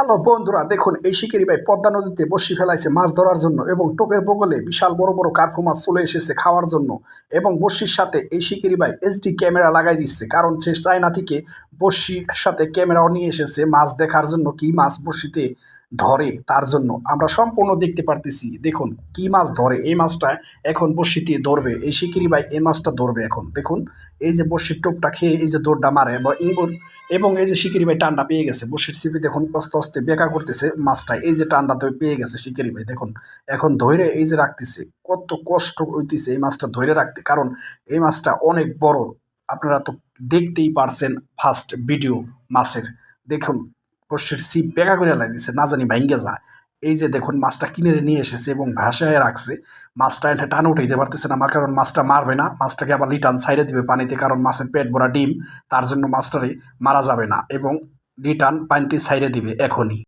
Hello বন্ধুরা, দেখুন, এই শিকারি ভাই পদ্মা নদীতে বসি ফেলাইছে মাছ ধরার জন্য এবং টোপের বগলে বিশাল বড় বড় কার্ফু মাছ চলে এসেছে খাওয়ার জন্য এবং বসির সাথে এই শিকারি ভাই এইচডি ক্যামেরা লাগাই দিচ্ছে। কারণ সে চায়না থেকে বসির সাথে ক্যামেরাও নিয়ে এসেছে। মাছ দেখার জন্য কি মাছ বসিতে ধরে? তার জন্য আমরা সম্পূর্ণ দেখতে পারতেছি। দেখুন, কি মাছ ধরে? এই মাছটা এখন বসিতে ধরবে। এই শিকারি ভাই এই মাছটা ধরবে এখন। দেখুন, এই যে বসির টোপটা খেয়ে এই যে দৌড়টা মারে এবং এই যে শিকারি ভাই টান্ডা পেয়ে গেছে। বসির সিপি দেখুন, আস্তে আস্তে বেকা করতেছে মাছটা। এই যে টান্ডা তো পেয়ে গেছে শিকারি ভাই। দেখুন, এখন ধরে এই যে রাখতেছে। কত কষ্ট হইতেছে এই মাছটা ধরে রাখতে। কারণ এই মাছটা অনেক বড়। আপনারা তো দেখতেই পারছেন ফার্স্ট ভিডিও মাছের। দেখুন বসির সিপ বেকা করে লাগিয়েছে না জানি ভাঙ্গে যায়। এই যে দেখুন, মাছটা কিনে নিয়ে এসেছে এবং ভাসায় রাখছে। মাছটা এটা টান উঠাইতে পারতেছে না, আমার কারণ মাছটা মারবে না, মাছটাকে আবার লিটান ছাইড়ে দিবে পানিতে, কারণ মাছের পেট ভরা ডিম, তার জন্য মাছটারে মারা যাবে না এবং রিটার্ন পানিতে ছাইড়ে দিবে এখনই।